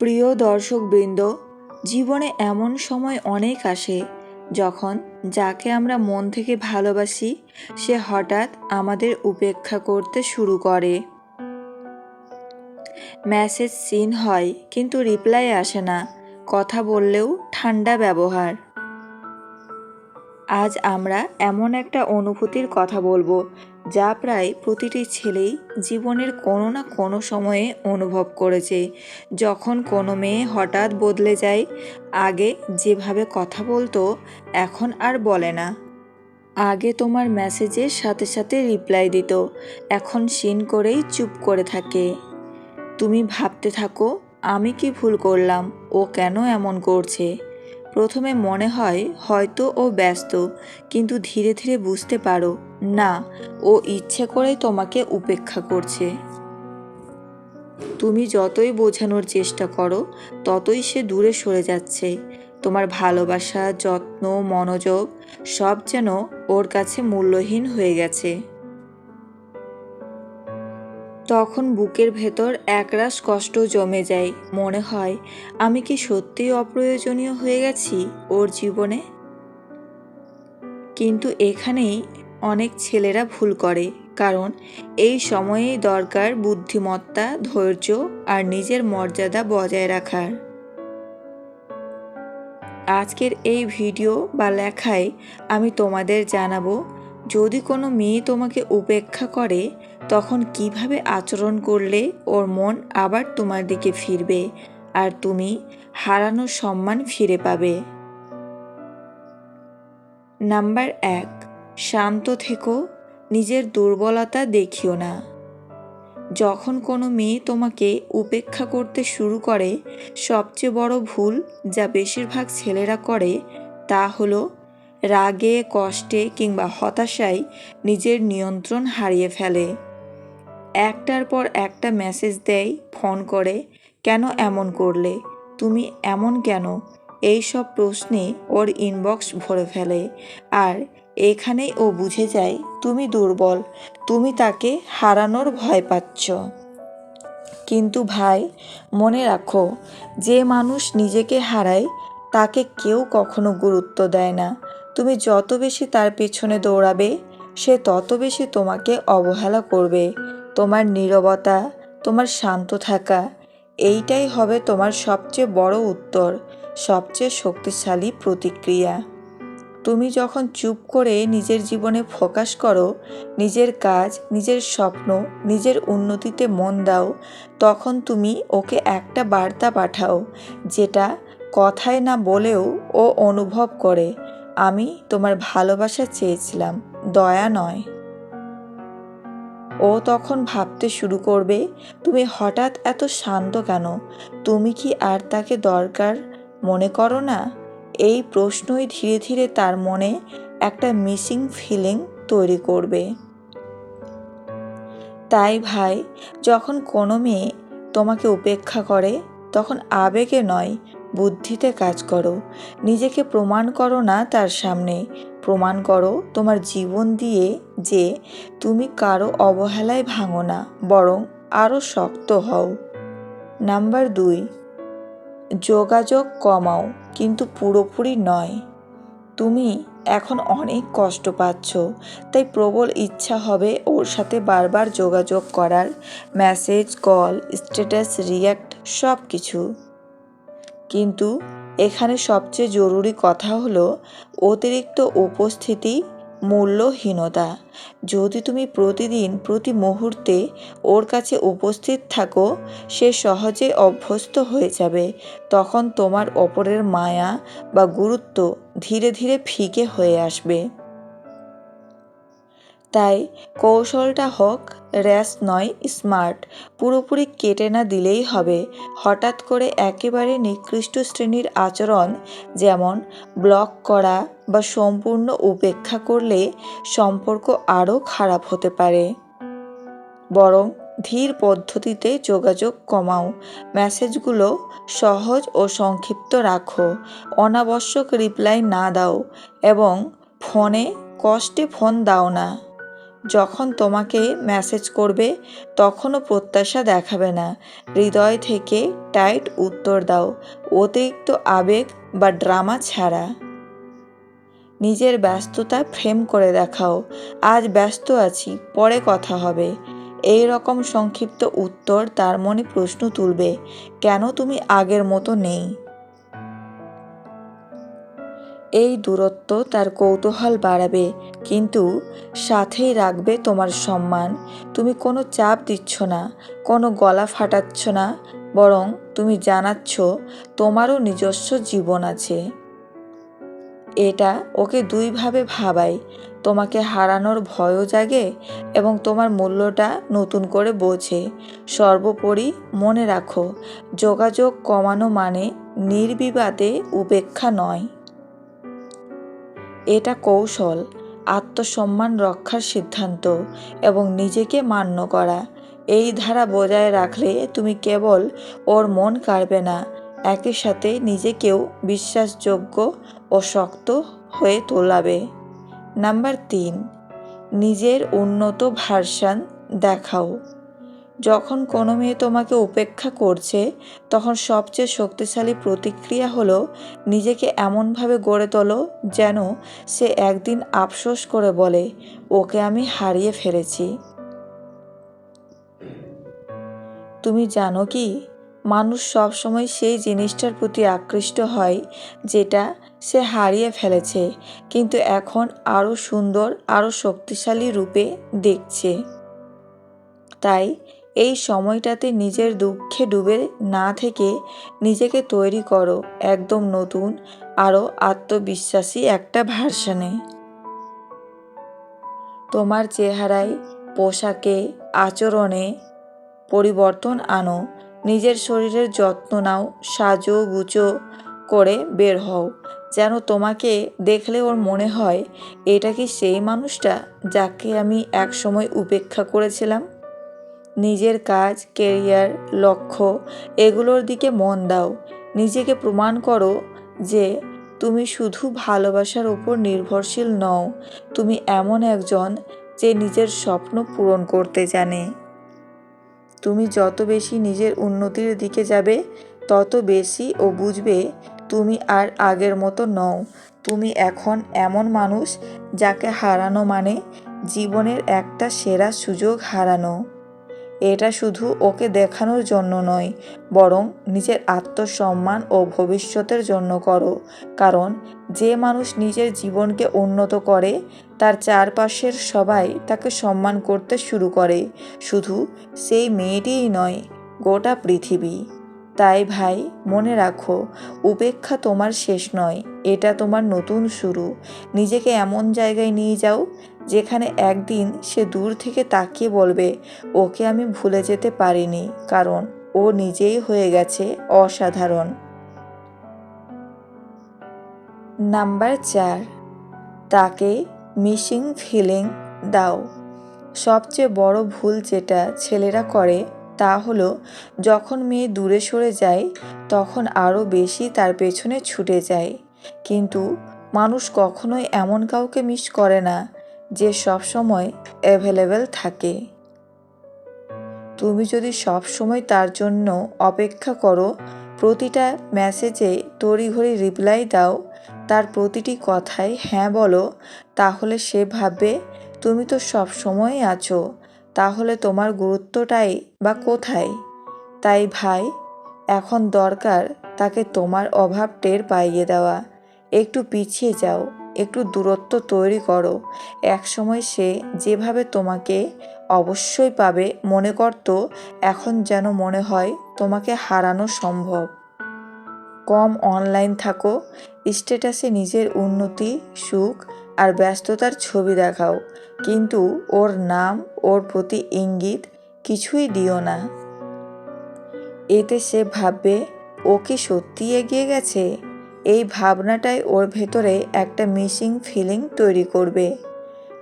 প্রিয় দর্শকবৃন্দ, জীবনে এমন সময় অনেক আসে যখন যাকে আমরা মন থেকে ভালোবাসি, সে হঠাৎ আমাদের উপেক্ষা করতে শুরু করে। মেসেজ সিন হয়, কিন্তু রিপ্লাই আসে না, কথা বললেও ঠান্ডা ব্যবহার। আজ আমরা এমন একটা অনুভূতির কথা বলব যা প্রায় প্রতিটি ছেলেই জীবনের কোনো না কোনো সময়ে অনুভব করেছে। যখন কোনো মেয়ে হঠাৎ বদলে যায়, আগে যেভাবে কথা বলতো, এখন আর বলে না। আগে তোমার মেসেজের সাথে সাথে রিপ্লাই দিত, এখন সিন করেই চুপ করে থাকে। তুমি ভাবতে থাকো, আমি কি ভুল করলাম, ও কেন এমন করছে? প্রথমে মনে হয় হয়তো ও ব্যস্ত, কিন্তু ধীরে ধীরে বুঝতে পারো না, ও ইচ্ছে করেই তোমাকে উপেক্ষা করছে। তুমি যতই বোঝানোর চেষ্টা করো, ততই সে দূরে সরে যাচ্ছে। তোমার ভালোবাসা, যত্ন, মনোযোগ সব যেন ওর কাছে মূল্যহীন হয়ে গেছে। তখন বুকের ভেতর একরাশ কষ্ট জমে যায়। মনে হয়, আমি কি সত্যিই অপ্রয়োজনীয় হয়ে গেছি ওর জীবনে? কিন্তু এখানেই অনেক ছেলেরা ভুল করে, কারণ এই সময়েই দরকার বুদ্ধিমত্তা, ধৈর্য আর নিজের মর্যাদা বজায় রাখার। আজকের এই ভিডিও বা লেখায় আমি তোমাদের জানাব, যদি কোনো মেয়ে তোমাকে উপেক্ষা করে, তখন কীভাবে আচরণ করলে ওর মন আবার তোমার দিকে ফিরবে আর তুমি হারানো সম্মান ফিরে পাবে? নাম্বার এক শান্ত থেকো, নিজের দুর্বলতা দেখিও না। যখন কোনো মেয়ে তোমাকে উপেক্ষা করতে শুরু করে, সবচেয়ে বড় ভুল যা বেশিরভাগ ছেলেরা করে, তা হলো রাগে, কষ্টে কিংবা হতাশায় নিজের নিয়ন্ত্রণ হারিয়ে ফেলে। একটার পর একটা মেসেজ দেয়, ফোন করে, কেন এমন করলে? তুমি এমন কেন? এই সব প্রশ্নে ওর ইনবক্স ভরে ফেলে। আর এখানেই ও বুঝে যায়, তুমি দুর্বল, তুমি তাকে হারানোর ভয় পাচ্ছ। কিন্তু ভাই, মনে রাখো, যে মানুষ নিজেকে হারায়, তাকে কেউ কখনো গুরুত্ব দেয় না। তুমি যত বেশি তার পেছনে দৌড়াবে, সে তত বেশি তোমাকে অবহেলা করবে। তোমার নীরবতা, তোমার শান্ত থাকা, এইটাই হবে তোমার সবচেয়ে বড় উত্তর, সবচেয়ে শক্তিশালী প্রতিক্রিয়া। তুমি যখন চুপ করে নিজের জীবনে ফোকাস করো, নিজের কাজ, নিজের স্বপ্ন, নিজের উন্নতিতে মন দাও, তখন তুমি ওকে একটা বার্তা পাঠাও, যেটা কথায় না বলেও ও অনুভব করে, আমি তোমার ভালোবাসা চেয়েছিলাম, দয়া নয়। ও তখন ভাবতে শুরু করবে, তুমি হঠাৎ এত শান্ত কেন? তুমি কি আর তাকে দরকার মনে করো না? এই প্রশ্নই ধীরে ধীরে তার মনে একটা মিসিং ফিলিং তৈরি করবে। তাই ভাই, যখন কোনো মেয়ে তোমাকে উপেক্ষা করে, তখন আবেগে নয়, বুদ্ধিতে কাজ করো। নিজেকে প্রমাণ করো না তার সামনে। প্রমাণ করো তোমার জীবন দিয়ে যে তুমি কারও অবহেলায় ভাঙো না, বরং আরও শক্ত হও। নাম্বার দুই, যোগাযোগ কমাও। কিন্তু পুরোপুরি নয়। তুমি এখন অনেক কষ্ট পাচ্ছ, তাই প্রবল ইচ্ছা হবে ওর সাথে বারবার যোগাযোগ করার। মেসেজ, কল, স্ট্যাটাস রিয়্যাক্ট সব কিছু কিন্তু এখানে সবচেয়ে জরুরি কথা হলো অতিরিক্ত উপস্থিতি মূল্যহীনতা। যদি তুমি প্রতিদিন প্রতি মুহূর্তে ওর কাছে উপস্থিত থাকো, সে সহজে অভ্যস্ত হয়ে যাবে। তখন তোমার ওপরের মায়া বা গুরুত্ব ধীরে ধীরে ফিকে হয়ে আসবে। তাই কৌশলটা হোক, র্যাশ নয়, স্মার্ট, পুরোপুরি কেটে না দিলেই হবে। হঠাৎ করে একেবারে নিকৃষ্ট শ্রেণির আচরণ, যেমন ব্লক করা বা সম্পূর্ণ উপেক্ষা করলে সম্পর্ক আরও খারাপ হতে পারে। বরং ধীর পদ্ধতিতে যোগাযোগ কমাও। মেসেজগুলো সহজ ও সংক্ষিপ্ত রাখো। অনাবশ্যক রিপ্লাই না দাও এবং ফোনে কষ্টে ফোন দাও না। যখন তোমাকে মেসেজ করবে, তখনও প্রত্যাশা দেখাবে না। হৃদয় থেকে টাইট উত্তর দাও। অতিরিক্ত আবেগ বা ড্রামা ছাড়া। নিজের ব্যস্ততা ফ্রেম করে দেখাও। আজ ব্যস্ত আছি, পরে কথা হবে। এই রকম সংক্ষিপ্ত উত্তর তার মনে প্রশ্ন তুলবে, কেন তুমি আগের মতো নেই? এই দূরত্ব তার কৌতূহল বাড়াবে, কিন্তু সাথেই রাখবে তোমার সম্মান। তুমি কোনো চাপ দিচ্ছ না, কোনো গলা ফাটাচ্ছ না, বরং তুমি জানাচ্ছ তোমারও নিজস্ব জীবন আছে। এটা ওকে দুইভাবে ভাবায় তোমাকে হারানোর ভয়ও জাগে এবং তোমার মূল্যটা নতুন করে বোঝে। সর্বোপরি মনে রাখো, যোগাযোগ কমানো মানে নির্বিবাদে উপেক্ষা নয়। এটা কৌশল, আত্মসম্মান রক্ষার সিদ্ধান্ত এবং নিজেকে মান্য করা। এই ধারা বজায় রাখলে তুমি কেবল ওর মন কাড়বে না, একই সাথে নিজেকেও বিশ্বাসযোগ্য ও শক্ত হয়ে তোলাবে। নাম্বার তিন, নিজের উন্নত ভার্সান দেখাও। যখন কোনো মেয়ে তোমাকে উপেক্ষা করছে, তখন সবচেয়ে শক্তিশালী প্রতিক্রিয়া হলো নিজেকে এমনভাবে গড়ে তোলো যেন সে একদিন আফসোস করে বলে, ওকে আমি হারিয়ে ফেলেছি। তুমি জানো কি? মানুষ সবসময় সেই জিনিসটার প্রতি আকৃষ্ট হয়, যেটা সে হারিয়ে ফেলেছে, কিন্তু এখন আরও সুন্দর, আরও শক্তিশালী রূপে দেখছে। তাই এই সময়টাতে নিজের দুঃখে ডুবে না থেকে নিজেকে তৈরি করো একদম নতুন, আরও আত্মবিশ্বাসী একটা ভার্সানে। তোমার চেহারায় পোশাকে, আচরণে পরিবর্তন আনো নিজের শরীরের যত্ন নাও, সাজো গুচো করে বের হও। যেন তোমাকে দেখলে ওর মনে হয়, এটা কি সেই মানুষটা যাকে আমি একসময় উপেক্ষা করেছিলাম? নিজের কাজ কেরিয়ার লক্ষ্য এগুলোর দিকে মন দাও। নিজেকে প্রমাণ করো যে তুমি শুধু ভালোবাসার ওপর নির্ভরশীল নও, তুমি এমন একজন যে নিজের স্বপ্ন পূরণ করতে জানে। তুমি যত বেশি নিজের উন্নতির দিকে যাবে, তত বেশি ও বুঝবে তুমি আর আগের মতো নও। তুমি এখন এমন মানুষ যাকে হারানো মানে জীবনের একটা সেরা সুযোগ হারানো। এটা শুধু ওকে দেখানোর জন্য নয়, বরং নিজের আত্মসম্মান ও ভবিষ্যতের জন্য করো। কারণ যে মানুষ নিজের জীবনকে উন্নত করে, তার চারপাশের সবাই তাকে সম্মান করতে শুরু করে। শুধু সেই মেয়েটিই নয়, গোটা পৃথিবী। তাই ভাই, মনে রাখো, উপেক্ষা তোমার শেষ নয়, এটা তোমার নতুন শুরু। নিজেকে এমন জায়গায় নিয়ে যাও, যেখানে একদিন সে দূর থেকে তাকিয়ে বলবে, ওকে আমি ভুলে যেতে পারিনি, কারণ ও নিজেই হয়ে গেছে অসাধারণ। নাম্বার চার, তাকে মিসিং ফিলিং দাও। সবচেয়ে বড় ভুল যেটা ছেলেরা করে তা হলো, যখন মেয়ে দূরে সরে যায়, তখন আরও বেশি তার পেছনে ছুটে যায়। কিন্তু মানুষ কখনোই এমন কাউকে মিস করে না, যে সবসময় অ্যাভেলেবেল থাকে। তুমি যদি সব সময় তার জন্য অপেক্ষা করো, প্রতিটা মেসেজে তড়িঘড়ি রিপ্লাই দাও, তার প্রতিটি কথায় হ্যাঁ বলো, তাহলে সে ভাববে, তুমি তো সব সময় আছো। তাহলে তোমার গুরুত্বটাই বা কোথায়? তাই ভাই, এখন দরকার তাকে তোমার অভাব টের পাইয়ে দেওয়া। একটু পিছিয়ে যাও, একটু দূরত্ব তৈরি করো। একসময় সে যেভাবে তোমাকে অবশ্যই পাবে মনে করত, এখন যেন মনে হয় তোমাকে হারানো সম্ভব। কম অনলাইন থাকো স্ট্যাটাসে নিজের উন্নতি, সুখ আর ব্যস্ততার ছবি দেখাও। কিন্তু ওর নাম, ওর প্রতি ইঙ্গিত কিছুই দিও না। এতে সে ভাববে, ও কি সত্যি এগিয়ে গেছে? এই ভাবনাটাই ওর ভেতরে একটা মিসিং ফিলিং তৈরি করবে।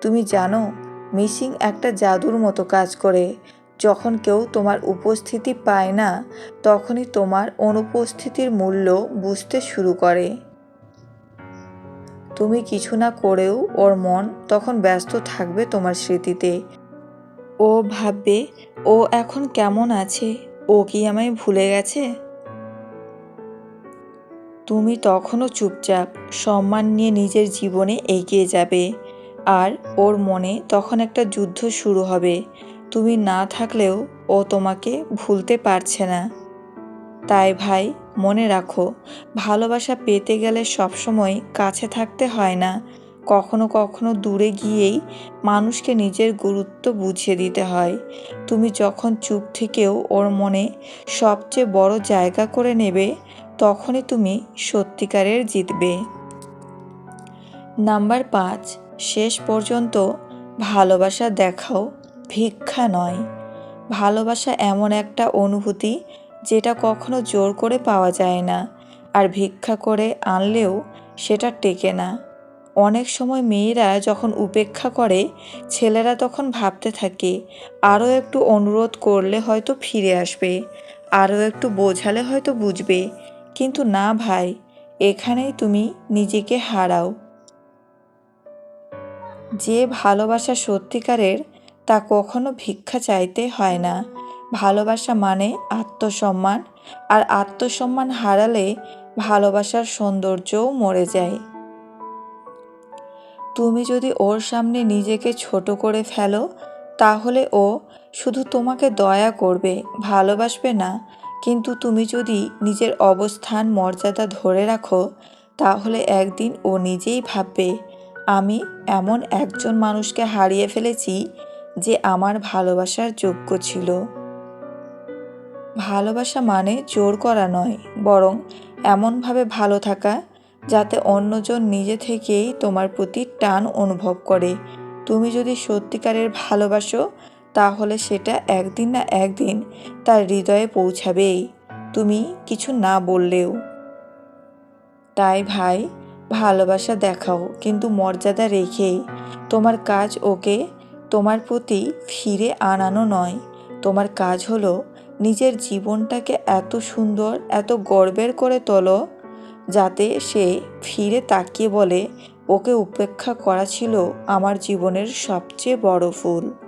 তুমি জানো, মিসিং একটা জাদুর মতো কাজ করে। যখন কেউ তোমার উপস্থিতি পায় না, তখনই তোমার অনুপস্থিতির মূল্য বুঝতে শুরু করে। তুমি কিছু না করেও ওর মন তখন ব্যস্ত থাকবে তোমার স্মৃতিতে। ও ভাববে, ও এখন কেমন আছে? ও কি আমায় ভুলে গেছে? তুমি তখনও চুপচাপ সম্মান নিয়ে নিজের জীবনে এগিয়ে যাবে আর ওর মনে তখন একটা যুদ্ধ শুরু হবে। তুমি না থাকলেও ও তোমাকে ভুলতে পারছে না। তাই ভাই, মনে রাখো, ভালোবাসা পেতে গেলে সবসময় কাছে থাকতে হয় না। কখনো কখনো দূরে গিয়েই মানুষকে নিজের গুরুত্ব বুঝিয়ে দিতে হয়। তুমি যখন চুপ থেকেও ওর মনে সবচেয়ে বড় জায়গা করে নেবে, তখনই তুমি সত্যিকারের জিতবে। নাম্বার পাঁচ, শেষ পর্যন্ত ভালোবাসা দেখাও ভিক্ষা নয়। ভালোবাসা এমন একটা অনুভূতি যেটা কখনো জোর করে পাওয়া যায় না আর ভিক্ষা করে আনলেও সেটা টেকে না। অনেক সময় মেয়েরা যখন উপেক্ষা করে, ছেলেরা তখন ভাবতে থাকে, আরও একটু অনুরোধ করলে হয়তো ফিরে আসবে, আরও একটু বোঝালে হয়তো বুঝবে। কিন্তু না ভাই, এখানেই তুমি নিজেকে হারাও। যে ভালোবাসা সত্যিকারের, তা কখনো ভিক্ষা চাইতে হয় না। ভালোবাসা মানে আত্মসম্মান, আর আত্মসম্মান হারালে ভালোবাসার সৌন্দর্যও মরে যায়। তুমি যদি ওর সামনে নিজেকে ছোট করে ফেলো, তাহলে ও শুধু তোমাকে দয়া করবে, ভালোবাসবে না। কিন্তু তুমি যদি নিজের অবস্থান, মর্যাদা ধরে রাখো, তাহলে একদিন ও নিজেই ভাববে, আমি এমন একজন মানুষকে হারিয়ে ফেলেছি যে আমার ভালোবাসার যোগ্য ছিল। ভালোবাসা মানে জোর করা নয়, বরং এমনভাবে ভালো থাকা, যাতে অন্যজন নিজে থেকেই তোমার প্রতি টান অনুভব করে। তুমি যদি সত্যিকারের ভালোবাসো, তাহলে সেটা একদিন না একদিন তার হৃদয়ে পৌঁছাবেই, তুমি কিছু না বললেও। তাই ভাই, ভালোবাসা দেখাও, কিন্তু মর্যাদা রেখেই। তোমার কাজ ওকে তোমার প্রতি ফিরে আনানো নয়, তোমার কাজ হলো নিজের জীবনটাকে এত সুন্দর, এত গর্বের করে তোলো যাতে সে ফিরে তাকিয়ে বলে, ওকে উপেক্ষা করা ছিল আমার জীবনের সবচেয়ে বড় ফুল।